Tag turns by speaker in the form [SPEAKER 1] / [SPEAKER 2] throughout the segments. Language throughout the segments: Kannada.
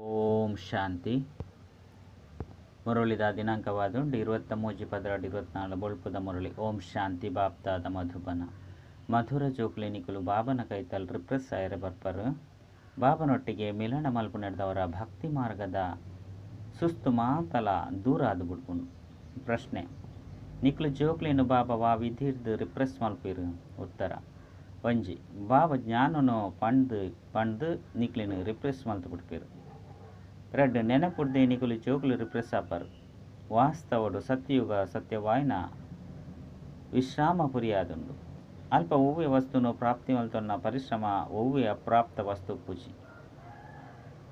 [SPEAKER 1] ಓಂ ಶಾಂತಿ. ಮುರಳಿದ ದಿನಾಂಕವಾದುಂಡು ಇರುವತ್ತ ಮೂಜಿ ಪದರಾಡ್ ಇರುವತ್ನಾಲು ಬೊಳ್ಪುದ ಮುರುಳಿ. ಓಂ ಶಾಂತಿ ಬಾಪ್ತಾದ ಮಧುಬನ. ಮಧುರ ಜೋಕ್ಲಿನಿಕಲು ಬಾಬನ ಕೈತಲ್ ರಿಪ್ರೆಸ್ ಆಯರೆ ಬರ್ಪರು. ಬಾಬನೊಟ್ಟಿಗೆ ಮಿಲನ ಮಲ್ಪು ನಡೆದವರ ಭಕ್ತಿ ಮಾರ್ಗದ ಸುಸ್ತು ಮಾತಲ ದೂರ ಆದು ಬಿಡ್ಕೊಂಡು ಪ್ರಶ್ನೆ, ನಿಕ್ಲು ಜೋಕ್ಲಿನು ಬಾಬಾ ವಾ ವಿಧಿರ್ದು ರಿಪ್ರೆಸ್ ಮಲ್ಪಿರು? ಉತ್ತರ, ಒಂಜಿ, ಬಾಬಾ ಜ್ಞಾನನು ಪಂಡ್ ಪಂಡ್ ನಿಕ್ಲಿನ ರಿಪ್ರೆಸ್ ಮಲ್ತು ಬಿಡ್ಪಿರು. ரெட் ನೆನಪುಡ್ದೆ ನಿಕುಲು ಜೋಕುಲು ರಿಪ್ರೆಸ್ ಆಪರ್ ವಾಸ್ತವಡು ಸತ್ಯಯುಗ ಸತ್ಯವಾಯ್ನ ವಿಶ್ರಾಮ ಪುರಿಯಾದುಂಡು ಅಲ್ಪ ಒವ್ವೆ ವಸ್ತುನು ಪ್ರಾಪ್ತಿ ಮಲ್ತೊನ್ನ ಪರಿಶ್ರಮ ಒವ್ವೆ ಅಪ್ರಾಪ್ತ ವಸ್ತು ಪೂಜಿ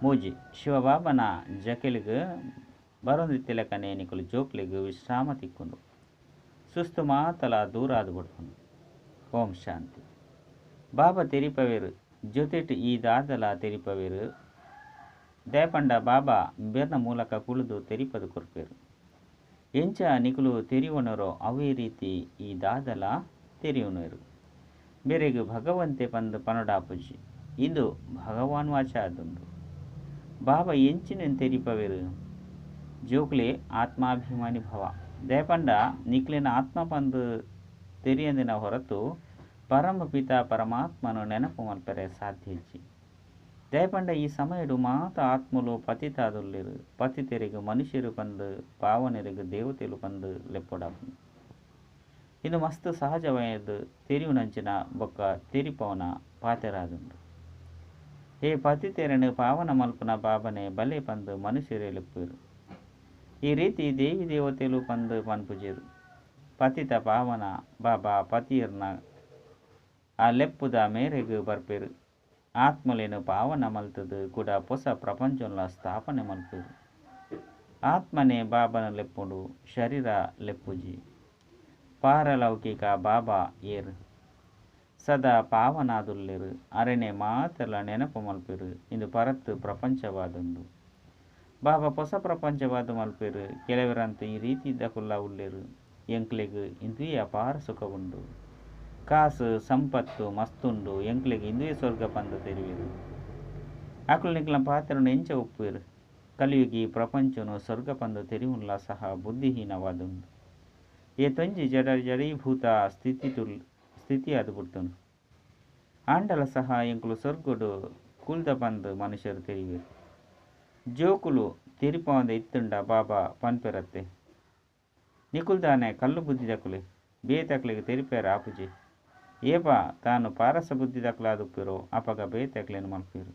[SPEAKER 1] ಮೂಜಿ ಶಿವಬಾಬನ ಜಕೆಲಿಗ್ ಬರೊಂದಿತ್ತಿಲಕನೆ ನಿಕುಲು ಜೋಕ್ಲಿಗ್ ವಿಶ್ರಾಮ ತಿಕ್ಕುಂಡು ಸುಸ್ತು ಮಾತಲ ದೂರ ಆದು ಬಿಡ್ಕೊಂಡು ಓಂ ಶಾಂತಿ ಬಾಬಾ ತೆರಿಪವೇರು ಜೊತೆಟ್ ಈ ದಾದಲ ತೆರಿಪವೇರು ದೇಪಂಡ ಬಾಬಾ ಬೆರ್ನ ಮೂಲಕ ಕುಳಿದು ತೆರಿಪದು ಕೊರ್ಪೇರು. ಎಂಚ ನಿಕುಲು ತೆರಿವನರೋ ಅವೇ ರೀತಿ ಈ ದಾದಲ ತೆರಿಯುವನರು ಬೆರೆಗು ಭಗವಂತೆ ಪಂದು ಪನಡಾಪುಜಿ ಇಂದು ಭಗವಾನ್ ವಾಚ ಅದುಂಡು ಬಾಬಾ ಎಂಚಿನ ತೆರಿಪವೇರು? ಜೋಕ್ಲೆ ಆತ್ಮಾಭಿಮಾನಿ ಭವ. ದಯಪಂಡ ನಿಕ್ಲಿನ ಆತ್ಮ ಪಂದು ತೆರಿಯಂದಿನ ಹೊರತು ಪರಮ ಪಿತಾ ಪರಮಾತ್ಮನು ನೆನಪು ಮಲ್ಪರೆ ಸಾಧ್ಯ ದಯಪಂಡ ಈ ಸಮಯಡು ಮಾತ ಆತ್ಮಲು ಪತಿತಾದುಲ್ಲಿರು ಪತಿತೆರಿಗು ಮನುಷ್ಯರು ಪಂದು ಪಾವನರಿಗು ದೇವತೆಲು ಪಂದು ಲೆಪ್ಪೊಡಪು ಇದು ಮಸ್ತ್ ಸಹಜವಾಯದು ತೆರಿವುನಂಚಿನ ಬೊಕ್ಕ ತೆರಿಪವನ ಪಾತೆರಾದುಂಡು ಹೇ ಪತಿತೆರನು ಪಾವನ ಮಲ್ಪನ ಬಾಬನೆ ಬಲೆ ಪಂದು ಮನುಷ್ಯರೇ ಲೆಪ್ಪುರು. ಈ ರೀತಿ ದೇವಿ ದೇವತೆಲು ಪಂದು ಪನ್ಪುಜಿರು ಪತಿತ ಪಾವನ ಬಾಬಾ ಪತಿಯರ್ನ ಆ ಲೆಪ್ಪುದ ಮೇರೆಗೆ ಬರ್ಪೇರು. కూడా ಕೂಡ ಹೊಸ ಪ್ರಪಂಚಂಲ ಸ್ಥಾಪನೆ ಮಲ್ಪೇರು ಆತ್ಮನೆ ಬಾಬನ ಲೆಪ್ಪುಡು, ಶರೀರ ಲೆಪ್ಪುಜಿ. ಪಾರಲೌಕಿಕ ಬಾಬಾ ಏರು. ಸದಾ ಪಾವನಾದುಲ್ಲೆರು ಅರೆನೆ ಮಾತೆಲ್ಲ ನೆನಪು ಮಲ್ಪಿರು, ಇಂದು ಪರತ್ತು ಪ್ರಪಂಚವಾದಂದು. ಬಾಬಾ ಹೊಸ ಪ್ರಪಂಚವಾದ ಮಲ್ಪಿರು, ಕೆಲವರಂತೂ ಈ ರೀತಿ ಕುಲ್ಲ ಉಳ್ಳೆರು ಎಂಕ್ಲೆಗ್ ಇಂದ್ರಿಯ ಅಪಾರ ಸುಖವುಂಡು ಕಾಸು, ಸಂಪತ್ತು, ಮಸ್ತುಂಡು, ಎಂಕ್ಲೆಗ್ ಇಂದುವೇ ಸ್ವರ್ಗ ಪಂದ ಆಕುಲು ನಿಕ್ಲ ಪಾತ್ರನು ಎಂಚ ಒಪ್ಪುವಿರು. ಕಲಿಯುಗಿ ಪ್ರಪಂಚನು ಸ್ವರ್ಗ ಪಂದು ತೆರಿವುಲ್ಲ ಸಹ ಬುದ್ಧಿಹೀನವಾದುಂಡು. ಏ ತೊಂಜಿ ಜಡ ಜಡೀಭೂತ ಸ್ಥಿತಿ ತುಲ್, ಸ್ಥಿತಿ ಅದು ಬಿಡ್ತನು ಆಂಡಲ ಸಹ ಎಂಕುಲು ಸ್ವರ್ಗುಡು ಕುಲ್ದ ಬಂದು ಮನುಷ್ಯರು ತೆರಿವಿರು ಜೋಕುಲು ತಿರಿಪವಂದ ಇತ್ತುಂಡ ಬಾಬಾ ಪನ್ಪೆರತ್ತೆ. ನಿಕುಲ್ದಾನೆ ಕಲ್ಲು ಬುದ್ಧಿ ದಕುಲೆ ಬೇತಕ್ಲಿಗೆ ತೆರಿಪೇರ ಆಪುಜಿ. ಏಪ ತಾನು ಪಾರಸ ಬುದ್ಧಿ ದಕ್ಲಾದುಪ್ಪಿರೋ ಅಪಗ ಬೇತಕ್ಲೆನು ಮಲ್ಪಿರು.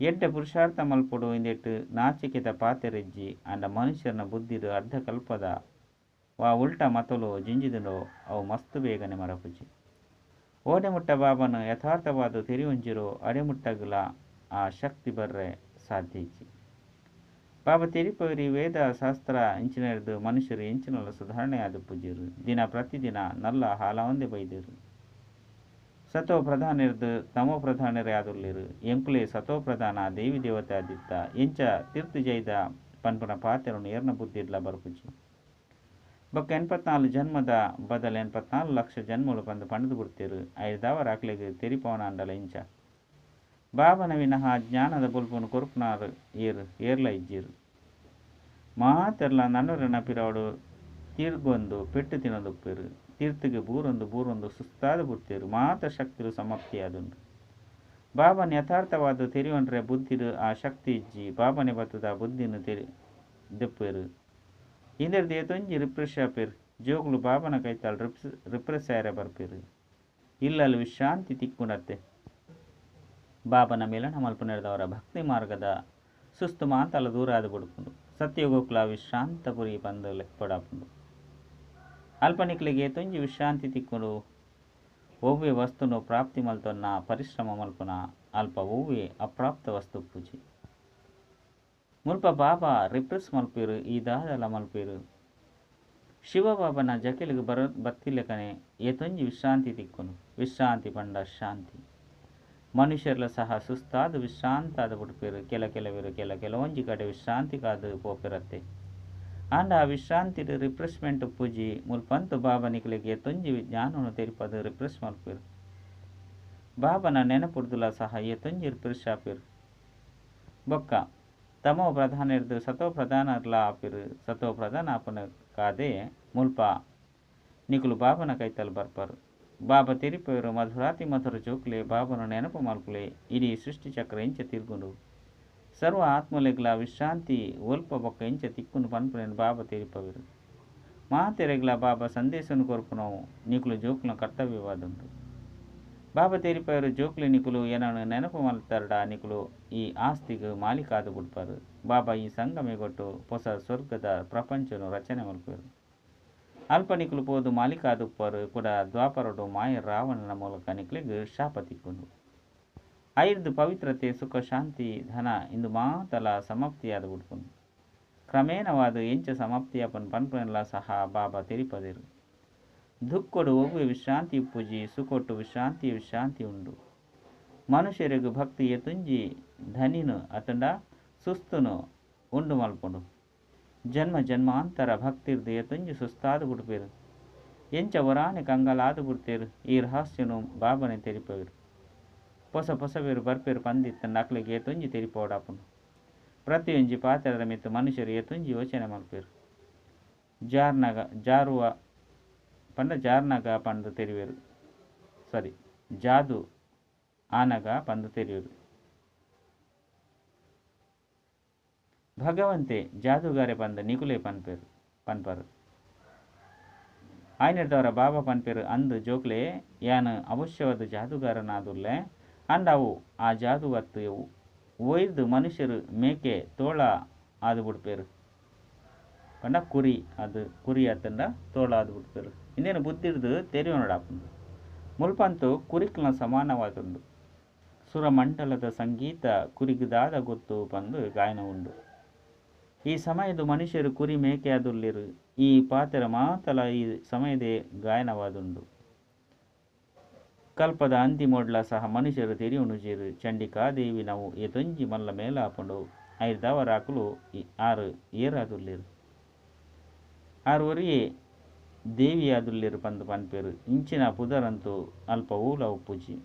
[SPEAKER 1] ಎಡ್ಡ ಪುರುಷಾರ್ಥ ಮಲ್ಪಡು ಇಂದೆಟ್ಟು ನಾಚಿಕೆತ ಪಾತೆರೆಜ್ಜಿ ಅಂಡ ಮನುಷ್ಯನ ಬುದ್ಧಿದು ಅರ್ಧ ಕಲ್ಪದ ವಾ ಉಲ್ಟ ಮತಲು ಜಿಂಜಿದಲೋ ಅವು ಮಸ್ತು ಬೇಗನೆ ಮರಪುಜಿ ಓಡೆಮುಟ್ಟ ಬಾಬನು ಯಥಾರ್ಥವಾದ ಅಡೆ ಅಡೆಮುಟ್ಟಗಲ ಆ ಶಕ್ತಿ ಬರ್ರೆ ಸಾಧ್ಯ ಇಜ್ಜಿ ಬಾಬಾ ತೆರಿಪವರಿ ವೇದ ಶಾಸ್ತ್ರ ಇಂಚಿನ ಹಿಡಿದು ಮನುಷ್ಯರು ಇಂಚಿನಲ್ಲ ಸುಧಾರಣೆ ಆದ ಪೂಜ್ಯರು ದಿನ ಪ್ರತಿದಿನ ನಲ್ಲ ಹಾಲವಂದೆ ಬೈದರು. ಸತೋ ಪ್ರಧಾನಿರ್ದು, ತಮೋ ಪ್ರಧಾನರೇ ಆದುಲ್ಲಿರು ಎಂಕುಲೆ ಸತೋ ಪ್ರಧಾನ ದೇವಿ ದೇವತೆ ಆದಿತ್ತ. ಎಂಚ ತೀರ್ಥ ಜೈದ ಪನ್ಪನ ಪಾತೆರನು ಏರ್ನ ಬುದ್ಧಿಡ್ಲ ಬರ್ಪುಜಿ ಬೊಕ್ಕ ಎನ್ಪತ್ನಾಲ್ಕು ಜನ್ಮದ ಬದಲು ಎನ್ಪತ್ನಾಲ್ಕು ಲಕ್ಷ ಜನ್ಮಗಳು ಬಂದು ಪಣದು ಬಿಡ್ತಿರು. ಐದವರ ತೆರಿ ತೆರಿಪವನ ಅಂಡಲ ಇಂಚ. ಬಾಬನ ವಿನಃ ಜ್ಞಾನದ ಬುಲ್ಪುನು ಕೊರುಪುನಾರು ಏರು, ಏರ್ಲ ಇಜ್ಜಿರು. ಮಾತೆರ್ಲ ನನ್ನರ ನಪಿರವಡು ತೀರ್ಗೊಂದು ಪೆಟ್ಟು ತಿನ್ನದುಪ್ಪೇರು ತೀರ್ಥಗೆ ಬೂರೊಂದು ಬೂರೊಂದು ಸುಸ್ತಾದ ಬುಡ್ತೇರು ಮಾತ ಶಕ್ತಿರು ಸಮಾಪ್ತಿಯಾದುಂಡು ಬಾಬನ ಯಥಾರ್ಥವಾದ ತೆರಿವಂಡ್ರೆ ಬುದ್ಧಿರು ಆ ಶಕ್ತಿ ಇಜ್ಜಿ, ಬಾಬನೆ ಬತ್ತದ ಬುದ್ಧಿನು ತೆರಿ ದೆಪ್ಪರು. Indra ದೇತೊಂಜಿ refresh ಆಪಿರ್ ಜೋಗುಲು ಬಾಬನ ಕೈತಾಳು reefs ರಿಪ್ರೆಸ್ ಆಯ್ರೆ ಬರ್ಪೇರು. ಇಲ್ಲಲ್ಲಿ ವಿಶ್ರಾಂತಿ ತಿಕ್ಕುಂಡತ್ತೆ ಬಾಬನ ಮೇಲನ ಮಲ್ಪು ನಡೆದವರ ಭಕ್ತಿ ಮಾರ್ಗದ ಸುಸ್ತು ಮಾತಲ ದೂರ ಆದ ಬಿಡ್ಕೊಂಡು. ವಿಶ್ರಾಂತ ಪುರಿ ಬಂದು ಲೆಕ್ಕಪಡಾಪುಂಡು ಅಲ್ಪನಿಕ್ಲಿಗೆ ತುಂಜಿ ವಿಶ್ರಾಂತಿ ತಿಕ್ಕುಡು. ಒವ್ವೆ ವಸ್ತುನು ಪ್ರಾಪ್ತಿ ಮಲ್ತೊನ್ನ ಪರಿಶ್ರಮ ಮಲ್ಪುನ ಅಲ್ಪ ಒವ್ವೆ ಅಪ್ರಾಪ್ತ ವಸ್ತು ಪೂಜಿ. ಮುಲ್ಪ ಬಾಬಾ ರಿಪ್ರೆಸ್ ಮಲ್ಪಿರು, ಈ ದಾದಲ ಮಲ್ಪಿರು. ಶಿವಬಾಬನ ಜಕೆಲಿಗೆ ಬರ ಬತ್ತಿಲ್ಲಕನೆ ಏತೊಂಜಿ ವಿಶ್ರಾಂತಿ ತಿಕ್ಕುನು. ವಿಶ್ರಾಂತಿ ಪಂಡ ಶಾಂತಿ. ಮನುಷ್ಯರ್ಲ ಸಹ ಸುಸ್ತಾದ ವಿಶ್ರಾಂತಾದ ಬಿಡ್ಪೇರು, ಕೆಲ ಕೆಲವಿರು ಕೆಲ ಕೆಲವೊಂಜಿ ಕಡೆ ವಿಶ್ರಾಂತಿ ಕಾದು ಪೋಪಿರತ್ತೆ. ಆಂಡ ಆ ವಿಶ್ರಾಂತಿ ರಿಫ್ರೆಶ್ಮೆಂಟ್ ಪೂಜಿ ಮುಲ್ಪಂತು ಬಾಬನಿಕ್ಲಿಗೆ ತೊಂಜಿ ಜ್ಞಾನನು ತೆರಿಪದು ರಿಫ್ರೆಶ್ ಮಲ್ಪಿರು ಬಾಬನ ನೆನಪುಡ್ದುಲ ಸಹ ಎ ತೊಂಜಿ ರಿಫ್ರೆಶ್ ಆಪಿರು. ಬೊಕ್ಕ, ತಮೋ ಪ್ರಧಾನ ಇರ್ದು ಸತೋ ಪ್ರಧಾನರ್ಲ ಆಪಿರು. ಸತೋ ಪ್ರಧಾನ ಆಪನ ಕಾದೆ ಮುಲ್ಪ ನಿಕುಲು ಬಾಬನ ಕೈತಲ್ ಬರ್ಪರು. ಬಾಬ ತಿರಿಪರು ಮಧುರಾತಿ ಮಧುರ ಜೋಕ್ಲೆ ಬಾಬನ ನೆನಪು ಮಲ್ಪುಲೆ ಇಡೀ ಸೃಷ್ಟಿ ಚಕ್ರ ಇಂಚ ತಿರ್ಗುಂಡು. ಸರ್ವ ಆತ್ಮಲೆಗ್ಲ ವಿಶ್ರಾಂತಿ ಒಲ್ಪ ಬೊಕ್ಕ ಇಂಚ ತಿಕ್ಕುನು ಪನ್ಪುನೇನು ಬಾಬ ತೆರಿಪವಿರು. ಮಾತೆರೆಗ್ಲ ಬಾಬಾ ಸಂದೇಶನು ಕೊರ್ಪುನವು ನಿಕುಲು ಜೋಕ್ಲ ಕರ್ತವ್ಯವಾದುಂಟು. ಬಾಬಾ ತೆರಿಪಯರು ಜೋಕ್ಲಿ ನಿಕುಲು ಏನನ್ನು ನೆನಪು ಮಲ್ತಾರಡ ನಿಕುಲು ಈ ಆಸ್ತಿಗೆ ಮಾಲೀಕಾದು ಬಿಡ್ಪಾರು ಬಾಬಾ ಈ ಸಂಗಮೆಗೊಟ್ಟು ಹೊಸ ಸ್ವರ್ಗದ ಪ್ರಪಂಚನು ರಚನೆ ಮಲ್ಪರು ಅಲ್ಪ ನಿಕುಲು ಪೋದು ಮಾಲೀಕಾದುಪ್ಪರು ಕೂಡ ದ್ವಾಪರಡು ಮಾಯ ರಾವಣನ ಮೂಲಕ ನಿಕ್ಲಿಗೆ ಶಾಪ ತಿಕ್ಕೊಂಡು ಐದು ಪವಿತ್ರತೆ, ಸುಖ, ಶಾಂತಿ, ಧನ, ಇಂದು ಮಾತಲ ಸಮಾಪ್ತಿಯಾದ ಬಿಡ್ಕೊಂಡು ಕ್ರಮೇಣವಾದ ಎಂಚ ಸಮಾಪ್ತಿಯಾಪನ್ ಪನ್ಪನೆಲ್ಲ ಸಹ ಬಾಬಾ ತೆರಿಪದಿರು ದುಃಖಡು ಒಬ್ಬ ವಿಶ್ರಾಂತಿ ಪೂಜಿ ಸುಖೊಟ್ಟು ವಿಶ್ರಾಂತಿ ವಿಶ್ರಾಂತಿ ಉಂಡು. ಮನುಷ್ಯರಿಗೂ ಭಕ್ತಿ ಎತುಂಜಿ ಧನಿನು ಅತಂಡ ಸುಸ್ತುನು ಉಂಡು ಮಲ್ಪುಂಡು. ಜನ್ಮ ಜನ್ಮಾಂತರ ಭಕ್ತಿರ್ದು ಎತುಂಜಿ ಸುಸ್ತಾದು ಬಿಡ್ಪಿರು ಎಂಚ ವರಾನೆ ಕಂಗಲಾದ ಬಿಡ್ತಿರು ಈ ರಹಸ್ಯನು ಬಾಬನೆ ತೆರಿಪವಿರು. ಹೊಸ ಹೊಸವೇರು ಬರ್ಪೇರು ಪಂದಿತ್ತ ನಕ್ಲಿಗೆ ಎತುಂಜಿ ತೆರಿಪೋಡಾಪುಂಡು ಪ್ರತಿಯೊಂಜಿ ಪಾತ್ರದ ಮಿತ್ತು ಮನುಷ್ಯರು ಎತ್ತುಂಜಿ ಯೋಚನೆ ಮಲ್ಪೇರು. ಜಾರ್ನಗ, ಜಾರುವ ಪಂಡ ಜಾರ್ನಗ ಪಂದು ತೆರಿವೆರು. ಸಾರಿ, ಜಾದು ಆನಗ ಪಂದು ತೆರಿವೆರು. ಭಗವಂತೆ ಜಾದುಗಾರೆ ಪಂದ ನಿಗುಲೆ ಪನ್ಪೇರು, ಪನ್ಪರು. ಆಯ್ನಿಡ್ದವರ ಬಾಬಾ ಪನ್ಪೇರು ಅಂದು ಜೋಕ್ಲೆ, ಯಾನ ಅವಶ್ಯವಾದ ಜಾದುಗಾರನಾದುಲ್ಲೆ ಅಂಡ್ ಅವು ಆ ಜಾದು ಇವು ಒಯ್ದು ಮನುಷ್ಯರು ಮೇಕೆ, ತೋಳ ಆದು ಬಿಡ್ಪೇರು ಪಂಡ ಕುರಿ ಅದು ಕುರಿ ಆತಂಡ ತೋಳ ಆದು ಬಿಡ್ಪೇರು ಇನ್ನೇನು ಬುದ್ಧಿರ್ದು ತೆರೆಯೋನಡಾಪುಂಡು ಮುಲ್ಪಂತು ಕುರಿಕ್ಲ ಸಮಾನವಾದುಂಡು ಸುರಮಂಡಲದ ಸಂಗೀತ ಕುರಿಗದಾದ ಗೊತ್ತು ಬಂದು ಗಾಯನ ಉಂಡು ಈ ಸಮಯದ ಮನುಷ್ಯರು ಕುರಿ ಮೇಕೆ ಆದುಲ್ಲಿರು ಈ ಪಾತ್ರ ಮಾತಲ ಈ ಸಮಯದೇ ಗಾಯನವಾದುಂಡು. ಕಲ್ಪದ ಅಂತಿಮೊಡ್ಲ ಸಹ ಮನುಷ್ಯರು ಚಂಡಿಕಾ ಚಂಡಿಕಾದೇವಿ ನಾವು ಎತೊಂಜಿ ಮಲ್ಲ ಮೇಲಾಪುಂಡು ಐದವರಾಕುಲು ಆರು ಏರಾದುಲ್ಲಿರು ಆರು ದೇವಿ ದೇವಿಯಾದುಲ್ಲಿರು ಪಂದು ಪನ್ಪೇರು. ಇಂಚಿನ ಪುದರಂತೂ ಅಲ್ಪ ಊಲ ಉಪ್ಪುಜಿ.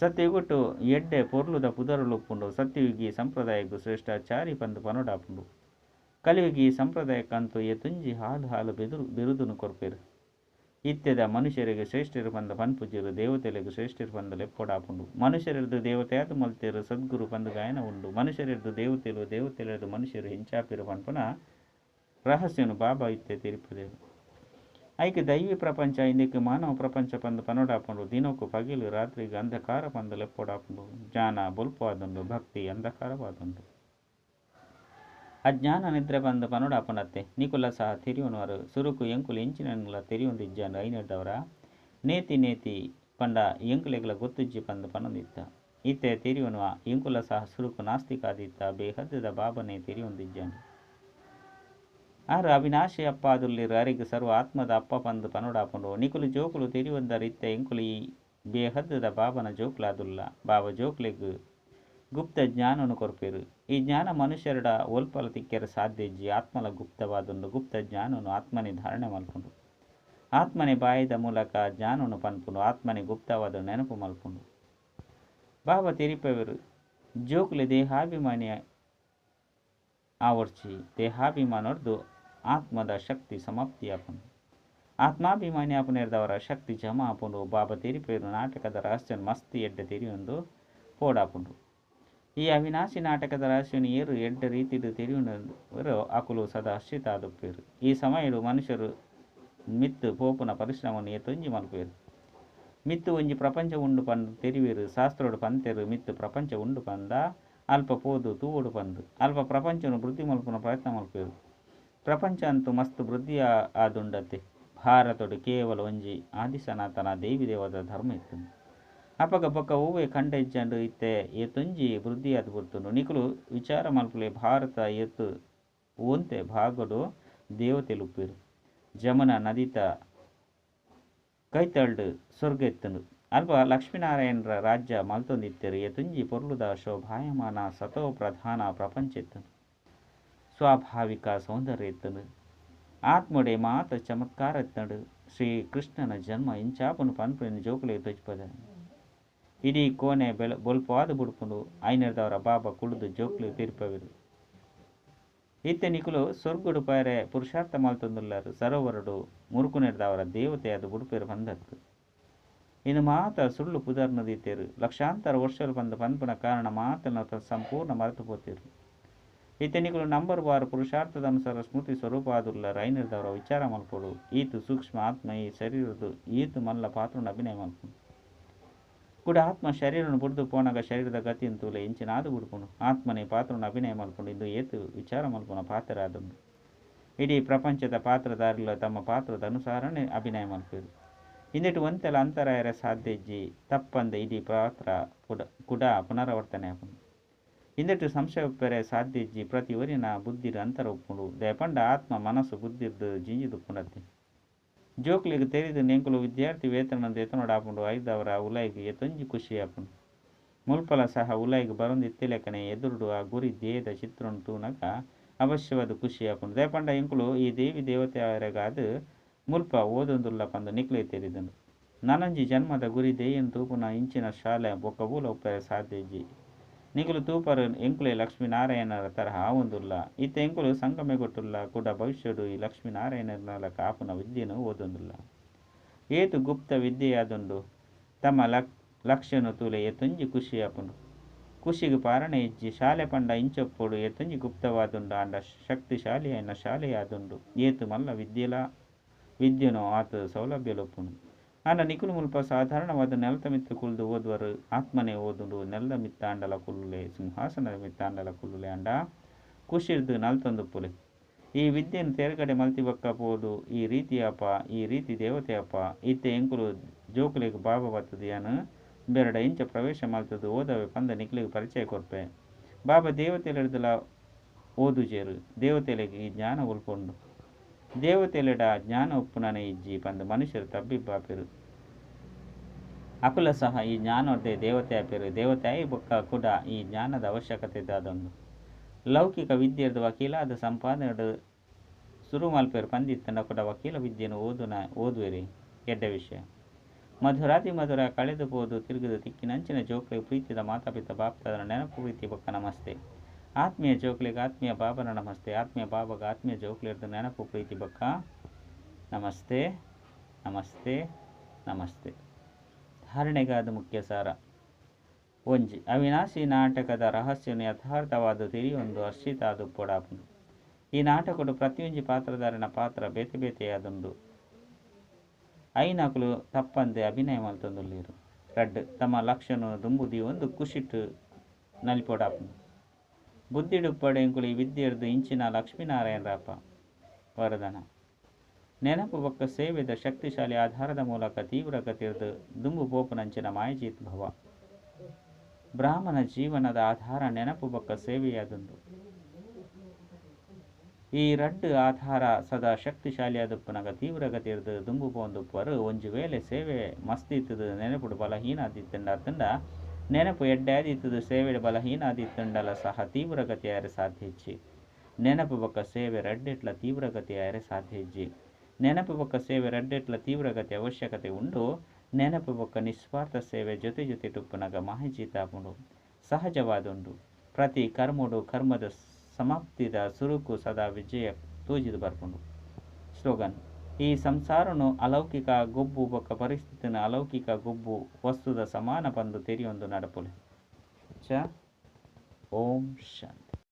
[SPEAKER 1] ಸತ್ಯಗೊಟ್ಟು ಎಡ್ಡೆ ಪೊರ್ಲುದ ಪುದರಲು ಉಪ್ಪುಂಡು. ಸತ್ಯವಿಗಿ ಸಂಪ್ರದಾಯಕ್ಕೂ ಶ್ರೇಷ್ಠಾಚಾರಿ ಪಂದು ಪನೋಡಾಪುಂಡು ಕಲಿಯುಗಿ ಸಂಪ್ರದಾಯಕ್ಕಂತೂ ಎತುಂಜಿ ಹಾಲು ಹಾಲು ಬೆದುರು, ಬಿರುದುನು ಕೊರ್ಪೇರು. ಇತ್ಯದ ಮನುಷ್ಯರಿಗೆ ಶ್ರೇಷ್ಠರು ಬಂದ ಪನ್ಪುಜರು ದೇವತೆಲೆಗೂ ಶ್ರೇಷ್ಠರು ಬಂದ ಲೆಪ್ಪೊಡಾಪುಂಡು ಮನುಷ್ಯರಿರ್ದು ದೇವತೆಯಾದ ಮಲ್ತೇರು ಸದ್ಗುರು ಬಂದ ಗಾಯನ ಉಂಡು ಮನುಷ್ಯರಿರ್ದು ದೇವತೆಲು ದೇವತೆಲೆದು ಮನುಷ್ಯರು ಹಿಂಚಾಪಿರು ಪನ್ಪುನ ರಹಸ್ಯನು ಬಾಬಾ ಇತ್ತೆ ತಿರುಪದೇವು ಐಕೆ ದೈವಿ ಪ್ರಪಂಚ, ಇಂದಕ್ಕೆ ಮಾನವ ಪ್ರಪಂಚ ಪಂದು ಪನೋಡಾಪುಂಡು. ದಿನಕ್ಕೂ ಪಗಿಲು ರಾತ್ರಿಗೆ ಅಂಧಕಾರ ಪಂದು ಲೆಪ್ಪೊಡಾಪುಂಡು ಜ್ಞಾನ ಬೊಲ್ಪವಾದುಂಡು ಭಕ್ತಿ ಅಂಧಕಾರವಾದುಂಡು ಅಜ್ಞಾನ ನಿದ್ರೆ ಬಂದು ಪನೋಡಾಪುಂಡತ್ತೆ ನಿಕುಲ ಸಹ ತಿರಿಯುನವರು ಸುರುಕು ಎಂಕುಲು ಇಂಚಿನಂಗ್ಲ ತೆರಿಯೊಂದಿಜ್ಜಾಂಡು ಐನಡ್ದವರ ನೇತಿ ನೇತಿ ಪಂಡ ಎಂಕುಲೆಗ್ಲ ಗೊತ್ತುಜ್ಜಿ ಪಂದು ಪನೊಂದಿತ್ತ. ಇತ್ತೆ ತಿರಿಯುನುವ ಎಂಕುಲ ಸಹ ಸುರುಕು ನಾಸ್ತಿಕಾದಿತ್ತ. ಬೇಹದ್ದದ ಬಾಬನೆ ತಿರಿಯೊಂದಿಜ್ಜಾಂಡು ಆರು ಅವಿನಾಶಿ ಅಪ್ಪ ಅದುಲ್ಲಿರು ಅರಿಗೆ ಸರ್ವ ಆತ್ಮದ ಅಪ್ಪ ಪಂದು ಪನೋಡಾಪುಂಡು ನಿಕುಲು ಜೋಕುಲು ತಿರಿಯೊಂದರ ಇತ್ತೆ ಎಂಕುಲು ಬೇಹದ್ದದ ಬಾಬನ ಜೋಕ್ಲಾದುಲ್ಲ ಬಾಬ ಜೋಕ್ಲೆಗ್ ಗುಪ್ತ ಜ್ಞಾನವನ್ನು ಕೊರಪೇರು. ಈ ಜ್ಞಾನ ಮನುಷ್ಯರಡ ಒಲ್ಪಲ ತಿಕ್ಕೆರ ಸಾಧ್ಯಜ್ಜಿ ಆತ್ಮಲ ಗುಪ್ತವಾದೊಂದು ಗುಪ್ತ ಜ್ಞಾನವನ್ನು ಆತ್ಮನೇ ಧಾರಣೆ ಮಲ್ಪುಂಡು ಆತ್ಮನೆ ಬಾಯಿದ ಮೂಲಕ ಜ್ಞಾನವನ್ನು ಪನ್ಪುಂಡು ಆತ್ಮನೆ ಗುಪ್ತವಾದ ನೆನಪು ಮಲ್ಪುಂಡು ಬಾಬಾ ತಿರಿಪವರು ಜೋಕ್ಲೆ ದೇಹಾಭಿಮಾನಿ ಆವರ್ಚಿ. ದೇಹಾಭಿಮಾನರ್ದು ಆತ್ಮದ ಶಕ್ತಿ ಸಮಾಪ್ತಿ ಆಪುಂಡು. ಆತ್ಮಾಭಿಮಾನಿ ಆಪುನೇರ್ದವರ ಶಕ್ತಿ ಜಮಾ ಆಪುಂಡು. ಬಾಬಾ ತಿರಿಪವರು ನಾಟಕದ ರಹಸ್ಯ ಮಸ್ತಿ ಎಡ್ಡೆ ಒಂದು ಪೋಡಾಪುಂಡು. ಈ ಅವಿನಾಶಿ ನಾಟಕದ ಏರು ಎಡ್ಡ ರೀತಿದು ತಿಳಿಯುವರು ಅಕುಲು ಸದಾ ಹರ್ಷಿತಾದುಪ್ಪೇರು ಈ ಸಮಯಡು ಮನುಷ್ಯರು ಮಿತ್ತು ಪೋಪುನ ಪರಿಶ್ರಮವನ್ನು ಎತ್ತೊಂಜಿ ಮಲ್ಪೇರು ಮಿತ್ತು ಒಂಜಿ ಪ್ರಪಂಚ ಉಂಡು ಪಂದು ತೆರಿವೇರು ಶಾಸ್ತ್ರೋಡು ಪಂತೆರು ಮಿತ್ತು ಪ್ರಪಂಚ ಉಂಡು ಪಂದ, ಅಲ್ಪ ಪೋದು ತೂವಡು ಪಂದು. ಅಲ್ಪ ಪ್ರಪಂಚನು ವೃದ್ಧಿ ಮಲ್ಪುನ ಪ್ರಯತ್ನ ಮಲ್ಪೇರು ಪ್ರಪಂಚ ಅಂತೂ ಮಸ್ತ್ ವೃದ್ಧಿ ಆದುಂಡತೆ. ಭಾರತಡು ಕೇವಲ ಒಂಜಿ ಆದಿ ಸನಾತನ ದೇವಿ ದೇವದ ಧರ್ಮ ಇತ್ತು. ಅಪಗ ಬೊಕ್ಕ ಹೂವೆ ಕಂಡ ಇಜ್ಜಂಡು ಇತ್ತೆ ಏತೊಂಜಿ ವೃದ್ಧಿ ಆದ್ ಬರ್ತುಂಡು ನಿಕುಲು ವಿಚಾರ ಮಲ್ಪಲೆ ಭಾರತ ಎತ್ತು ಓಂತೆ ಭಾಗಡು ದೇವತೆ ಜಮನ ನದಿತ ಕೈತಳ್ಡು ಸ್ವರ್ಗ ಎತ್ತುಂಡು ಅಲ್ಪ ಲಕ್ಷ್ಮೀನಾರಾಯಣರ ರಾಜ್ಯ ಮಲ್ತೊಂದಿತ್ತರು ಎತುಂಜಿ ಪೊರ್ಲುದ ಶೋಭಾಯಮಾನ ಸತೋ ಪ್ರಧಾನ ಪ್ರಪಂಚ ಎತ್ತುಂಡು ಸ್ವಾಭಾವಿಕ ಸೌಂದರ್ಯ ಎತ್ತುಂಡು ಆತ್ಮಡೆ ಮಾತ ಚಮತ್ಕಾರ ಎತ್ತಂಡು. ಶ್ರೀ ಕೃಷ್ಣನ ಜನ್ಮ ಇಂಚಾಪನು ಪನ್ಪಿನ ಜೋಕುಲೆ ತೊಜ್ಪದ ಇಡೀ ಕೋಣೆ ಬೆಳ ಬೊಲ್ಪವಾದ ಬುಡ್ಪುಂಡು ಐನರ್ದವರ ಬಾಬ ಕುಳಿದು ಜೋಕ್ಲು ತೀರ್ಪವಿರು ಇತ್ತೆ ನಿಕುಲು ಸೊರ್ಗುಡು ಪಾರೆ ಪುರುಷಾರ್ಥ ಮಲ್ತೊಂದುಲ್ಲಾರು ಸರೋವರಡು ಮುರುಕು ದೇವತೆ ಅದು ಬುಡುಪೇರು ಬಂದತ್ತು. ಇನ್ನು ಮಾತ ಸುಳ್ಳು ಪುದರ್ನು ದೀತೇರು ಲಕ್ಷಾಂತರ ವರ್ಷಗಳು ಬಂದ ಪಂಪನ ಕಾರಣ ಮಾತನ್ನು ಸಂಪೂರ್ಣ ಮರೆತು ಪೋತಿರು ಈತನಿಗಳು ನಂಬರ್ ಬಾರ್ ಪುರುಷಾರ್ಥದ ಅನುಸಾರ ಸ್ಮೃತಿ ಸ್ವರೂಪ ಆದುಲ್ಲ ರೈನರ್ದವರ ವಿಚಾರ ಮಲ್ಪಡು. ಈತು ಸೂಕ್ಷ್ಮ ಆತ್ಮ ಈ ಶರೀರದು ಈತು ಮಲ್ಲ ಪಾತ್ರನ ಅಭಿನಯ ಮಲ್ಪಡು ಕೂಡ ಆತ್ಮ ಶರೀರವನ್ನು ಬುಡ್ದು ಪೋನಾಗ ಶರೀರದ ಗತಿಯನ್ನು ತೂಲೆ ಇಂಚಿನಾದು ಬಿಡ್ಕೊಂಡು ಆತ್ಮನೇ ಪಾತ್ರನ ಅಭಿನಯ ಮಲ್ಪುಂಡು ಇಂದು ಏತು ವಿಚಾರ ಮಲ್ಪುನ ಪಾತ್ರ ಆದುಂಡು ಇಡೀ ಪ್ರಪಂಚದ ಪಾತ್ರಧಾರಿಲ ತಮ್ಮ ಪಾತ್ರದ ಅನುಸಾರನೇ ಅಭಿನಯ ಮಾಡ್ಕೋದು ಇಂದಿಟ್ಟು ಒಂತೆಲ ಅಂತರಾಯರ ಸಾಧ್ಯಜ್ಜಿ ತಪ್ಪಂದ ಇಡೀ ಪಾತ್ರ ಕುಡ ಕುಡ ಪುನರಾವರ್ತನೆ ಆಪುಂಡು ಇಂದಿಟ್ಟು ಸಂಶಯ ಪೆರೆ ಸಾಧ್ಯ ಇಜ್ಜಿ, ಪ್ರತಿ ಊರಿನ ಬುದ್ಧಿರ ಅಂತರ ಉಪ್ಪುಂಡು ದಯಪಂಡ ಆತ್ಮ ಮನಸ್ಸು ಬುದ್ಧಿರ್ದು ಜಿಂಜಿದು ತೆರೆದು ನೆಂಕುಲು ವಿದ್ಯಾರ್ಥಿ ವೇತನದ ಎತ್ತನೋಡಾಪುಂಡು ಐದವರ ಉಲಾಯಿಗೆ ಖುಷಿ ಆಪುಂಡು ಮುಲ್ಪಲ ಸಹ ಉಲಾಯಿಗೆ ಬರೊಂದು ಇತ್ತಿಲೆಕನೆ ಎದುರುಡು ಆ ಗುರಿ ದೇದ ಚಿತ್ರನು ತೂನಗ ಅವಶ್ಯವಾದ ಖುಷಿ ಆಪುಂಡು ದಯಪಂಡ ಎಂಕುಲು ಈ ದೇವಿ ದೇವತೆಯರಗಾದ ಮುಲ್ಪ ಓದೊಂದುಲ್ಲ ಪಂದು ನಿಕ್ಲೆ ತೆರಿದನು. ನನಂಜಿ ಜನ್ಮದ ಗುರಿ ದೇಯನ್ ತೂಪುನ ಇಂಚಿನ ಶಾಲೆ, ಬೊಕ್ಕ ಊಲ ಉಪ್ಪರೆ ಇಜ್ಜಿ తూపరు ತೂಪರು ಎಂಕುಲೆ ಲಕ್ಷ್ಮೀನಾರಾಯಣರ ತರಹ ಆವೊಂದುಲ್ಲ. ఎంకులు ಎಂಕುಲು ಸಂಗಮೆಗೊಟ್ಟುಲ್ಲ ಕೂಡ ಭವಿಷ್ಯಡು ಈ ಲಕ್ಷ್ಮೀನಾರಾಯಣನ ಕಾಪುನ ವಿದ್ಯೆನು ಓದೊಂದುಲ್ಲ. ಏತು ಗುಪ್ತ ವಿದ್ಯೆಯಾದೊಂದು ತಮ್ಮ ಲಕ್, ಲಕ್ಷ್ಯನು ತೂಲೆ ಎತ್ತೊಂಜಿ ಖುಷಿ ಆಪುಂಡು ಖುಷಿಗೆ ಪಾರಣ ಇಜ್ಜಿ ಶಾಲೆ ಪಂಡ ಇಂಚೊಪ್ಪುಡು ಎತ್ತೊಂಜಿ ಗುಪ್ತವಾದುಂಡು ಅಂಡ ಶಕ್ತಿಶಾಲಿಯನ್ನ ಶಾಲೆಯಾದುಂಡು. ಏತು ಮಲ್ಲ ವಿದ್ಯೆಲ, ವಿದ್ಯೆನೋ ಆತ ಸೌಲಭ್ಯಲೊಪ್ಪುಂಡು ಆಂಡ ನಿಕುಲು ಮುಲ್ಪ ಸಾಧಾರಣವಾದ ನೆಲದ ಮಿತ್ತ ಕುಲ್ದು ಓದುವರು ಆತ್ಮನೆ ಓದುಂಡು, ನೆಲದ ಮಿತ್ತಾಂಡಲ ಕುಲ್ಲುಲೆ ಸಿಂಹಾಸನದ ಮಿತ್ತಾಂಡಲ ಕುಲ್ಲುಲೆ ಅಂಡ ಖುಷಿರ್ದು ನಲ್ತೊಂದುಪ್ಪುಲೆ ಈ ವಿದ್ಯೆಯನ್ನು ತೆರೆಗಡೆ ಮಲ್ತಿ ಬಕ್ಕ ಪೋದು, ಈ ರೀತಿಯಪ್ಪ ಈ ರೀತಿ ದೇವತೆಯಪ್ಪ ಇತ್ತೆ ಎಂಕುಲು ಜೋಕುಲಿಗೆ ಬಾಬ ಬತ್ತದಿಯನು ಬೆರಡ ಇಂಚ ಪ್ರವೇಶ ಮಲ್ತದು ಓದವೆ ಪಂದ ನಿಕ್ಲಿಗೆ ಪರಿಚಯ ಕೊರ್ಪೆ. ಬಾಬಾ ಓದು ಓದುಜೇರು ದೇವತೆಲೆಗೆ ಈ ಜ್ಞಾನ ಉಲ್ಪೊಂಡು. ದೇವತೆಲೆಡ ಜ್ಞಾನ ಉಪ್ಪುನನ ಇಜ್ಜಿ ಪಂದ ಮನುಷ್ಯರು ತಬ್ಬಿಬ್ಬಾಪಿರು ಅಕುಲ ಸಹ ಈ ಜ್ಞಾನೋರ್ದೆ ದೇವತೆ ಆಪೆರು ದೇವತೆ ಐ ಬೊಕ್ಕ ಕೂಡ ಈ ಜ್ಞಾನದ ಅವಶ್ಯಕತೆ ಇದ್ದಾದೊಂದು. ಲೌಕಿಕ ವಿದ್ಯೆರ್ದ ವಕೀಲಾದ ಸಂಪಾದನೆ ಶುರು ಮಲ್ಪೇರು ಪಂದಿತ್ತನ ಕೂಡ ವಕೀಲ ವಿದ್ಯೆಯನ್ನು ಓದುನ, ಓದುವಿರಿ. ಎಡ್ಡ ವಿಷಯ. ಮಧುರಾತಿ ಮಧುರ ಕಳೆದು ಹೋದು ತಿರುಗಿದು ತಿಕ್ಕಿನಂಚಿನ ಜೋಕ್ಲಿಗೆ ಪ್ರೀತಿದ ಮಾತಾಪಿತ ಬಾಪ್ತದ ನೆನಪು ಪ್ರೀತಿ ಬೊಕ್ಕ ನಮಸ್ತೆ. ಆತ್ಮೀಯ ಜೋಕ್ಲಿಗೆ, ಆತ್ಮೀಯ ಬಾಬನ ನಮಸ್ತೆ. ಆತ್ಮೀಯ ಬಾಬಾಗ, ಆತ್ಮೀಯ ಜೋಕ್ಲಿರ್ದ ನೆನಪು, ಪ್ರೀತಿ, ಬಕ್ಕ. ನಮಸ್ತೆ ನಮಸ್ತೆ ನಮಸ್ತೆ. ಧಾರಣೆಗಾದ ಮುಖ್ಯ ಸಾರ ಒಂಜಿ. ಅವಿನಾಶಿ ನಾಟಕದ ರಹಸ್ಯನು ಯಥಾರ್ಥವಾದ ತಿರಿಯೊಂದು ಅರ್ಷಿತಾದು ಪೊಡಾಪುಂಡು ಈ ನಾಟಕಡು ಪ್ರತಿಯೊಂಜಿ ಪಾತ್ರಧಾರನ ಪಾತ್ರ ಬೇತೆ ಬೇತೆಯಾದುಂಡು ಐನಕಲು ತಪ್ಪಂದೆ ಅಭಿನಯ ಮಲ್ತೊಂದುಲ್ಲೇರು ರಡ್ ತಮ್ಮ ಲಕ್ಷನು ದುಂಬುದಿ ಒಂದು ಕುಶಿಟ್ಟು ನಲಿಪೊಡಾಪುಂಡು ಬುದ್ಧಿಡುಪ್ಪಡೆ ಎಂಕುಲು ಈ ವಿದ್ಯೆರ್ದು ಇಂಚಿನ ಲಕ್ಷ್ಮೀನಾರಾಯಣ ರಾಪ ವರದನ. ನೆನಪು ಬೊಕ್ಕ ಸೇವೆದ ಶಕ್ತಿಶಾಲಿ ಆಧಾರದ ಮೂಲಕ ತೀವ್ರ ಗತಿರ್ದು ದುಂಬು ಪೋಪುನಂಚಿನ ಮಾಯಜೀತ್ ಭವ. ಬ್ರಾಹ್ಮಣ ಜೀವನದ ಆಧಾರ ನೆನಪು ಬೊಕ್ಕ ಸೇವೆಯಾದುಂಡು ಈ ರಡ್ಡು ಆಧಾರ ಸದಾ ಶಕ್ತಿಶಾಲಿಯಾದುಪ್ಪುನಗ ತೀವ್ರ ಗತಿರ್ದು ದುಂಬು ಪೋಂದುಪ್ಪರು ಒಂಜು ವೇಳೆ ಸೇವೆ ಮಸ್ತಿತ್ತದು ನೆನಪುಡು ಬಲಹೀನ ಆದಿತ್ತಂಡ ಅತ್ತಂಡ ನೆನಪು ಎಡ್ಡಾದಿತ್ತದ ಸೇವೆ ಬಲಹೀನ ಆದಿತ್ತಂಡಲ ಸಹ ತೀವ್ರಗತಿಯಾರೆ ಸಾಧ್ಯ ಹೆಚ್ಚಿ ನೆನಪು ಬೊಕ್ಕ ಸೇವೆ ರಡ್ಡೆಟ್ಲ ತೀವ್ರಗತಿಯಾರೆ ಸಾಧ್ಯ ಹೆಜ್ಜಿ ನೆನಪು ಬೊಕ್ಕ ಸೇವೆ ರಡ್ಡೆಟ್ಲ ತೀವ್ರಗತಿ ಅವಶ್ಯಕತೆ ಉಂಡು, ನೆನಪು ಬೊಕ್ಕ ನಿಸ್ವಾರ್ಥ ಸೇವೆ ಜೊತೆ ಜೊತೆ ಟುಪ್ಪುನಗ ಮಾಹಿಜೀತಾಪುಂಡು ಸಹಜವಾದುಂಡು. ಪ್ರತಿ ಕರ್ಮುಡು ಕರ್ಮದ ಸಮಾಪ್ತಿದ ಸುರುಕು ಸದಾ ವಿಜಯ ತೂಜಿದು ಬರ್ಪುಂಡು. ಸ್ಲೋಗನ್ ಈ ಸಂಸಾರನು ಅಲೌಕಿಕ ಗೊಬ್ಬು ಬೊಕ್ಕ ಪರಿಸ್ಥಿತಿನ ಅಲೌಕಿಕ ಗೊಬ್ಬು ವಸ್ತುದ ಸಮಾನ ಪಂದು ತೆರಿಯೊಂದು ನಡಪುಲೆ. ಚ, ಓಂ ಶಾಂತಿ